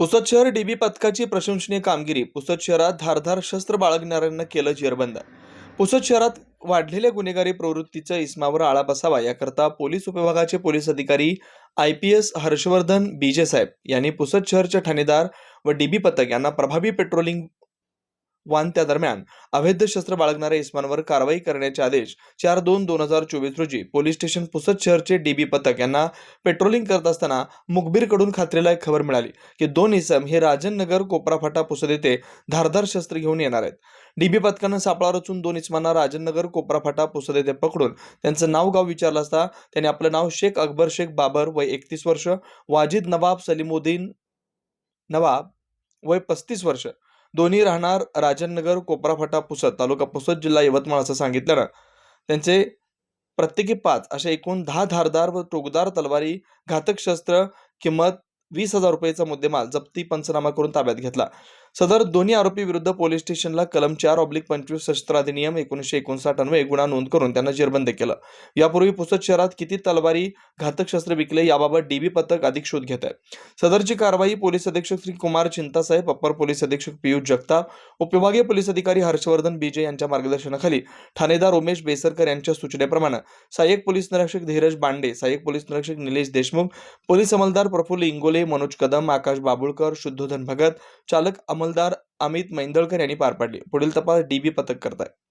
पुसद शहर डीबी पथकाची प्रशंसनीय कामगिरी. पुसद शहरात धारधार शस्त्र बाळगणाऱ्यांना केलं जेरबंद. पुसद शहरात वाढलेल्या गुन्हेगारी प्रवृत्तीचा इस्मावर आळा बसावा याकरता पोलीस उपविभागाचे पोलीस अधिकारी आय पी एस हर्षवर्धन बीजे साहेब यांनी पुसद शहरचे ठाणेदार व डीबी पथक यांना प्रभावी पेट्रोलिंग वान त्या दरम्यान. अवैध शस्त्र बाळगणाऱ्या इस्मांवर कारवाई करण्याचे आदेश चार दोन दोन हजार चोवीस रोजी पोलीस स्टेशन पुसद शहरचे डीबी पथक यांना पेट्रोलिंग करत असताना मुखबीरकडून खात्रीला एक खबर मिळाली की दोन इसम हे राजन नगर कोपरा पुसद येथे धारधार शस्त्र घेऊन येणार आहेत. डीबी पथकानं सापळा रचून दोन इस्मांना राजनगर कोपराफाटा कोपरा पुसद येथे पकडून त्यांचं नाव गाव विचारलं असता त्यांनी आपलं नाव शेख अकबर शेख बाबर वय एकतीस वर्ष वाजिद नवाब सलीमुद्दीन नवाब वय पस्तीस वर्ष दोन्ही राहणार राजननगर कोपराफाटा पुसद तालुका पुसद जिल्हा यवतमाळ असं सांगितल्यानं त्यांचे प्रत्येकी पाच अशा एकूण दहा धारदार व टोकदार तलवारी घातक शस्त्र किंमत वीस हजार रुपयेचा मुद्देमाल जप्ती पंचनामा करून ताब्यात घेतला. सदर दोन्ही आरोपी विरुद्ध पोलीस स्टेशनला कलम चार ऑब्लिक पंचवीस शस्त्र अधिनियम एकोणीसशे एकोणसाठ अन्वये गुन्हा नोंद करून त्यांना जेरबंद केलं. यापूर्वी पुसद शहरात किती तलवारी घातक शस्त्र विकले याबाबत डीबी पथक अधिक शोध घेत आहे. सदरची कारवाई पोलीस अधीक्षक श्री कुमार चिंतासाहेब अप्पर पोलीस अधीक्षक पियुष जगताप उपविभागीय पोलीस अधिकारी हर्षवर्धन बीजे यांच्या मार्गदर्शनाखाली ठाणेदार उमेश बेसरकर यांच्या सूचनेप्रमाणे सहाय्यक पोलीस निरीक्षक धीरज बांडे सहाय्यक पोलीस निरीक्षक निलेश देशमुख पोलीस अंमलदार प्रफुल्ल इंगोले मनोज कदम आकाश बाबुळकर शुद्धोधन भगत चालक अंमलदार अमित मैंदळकर यांनी पार पाडली. पुढील तपास डीबी पथक करत आहे.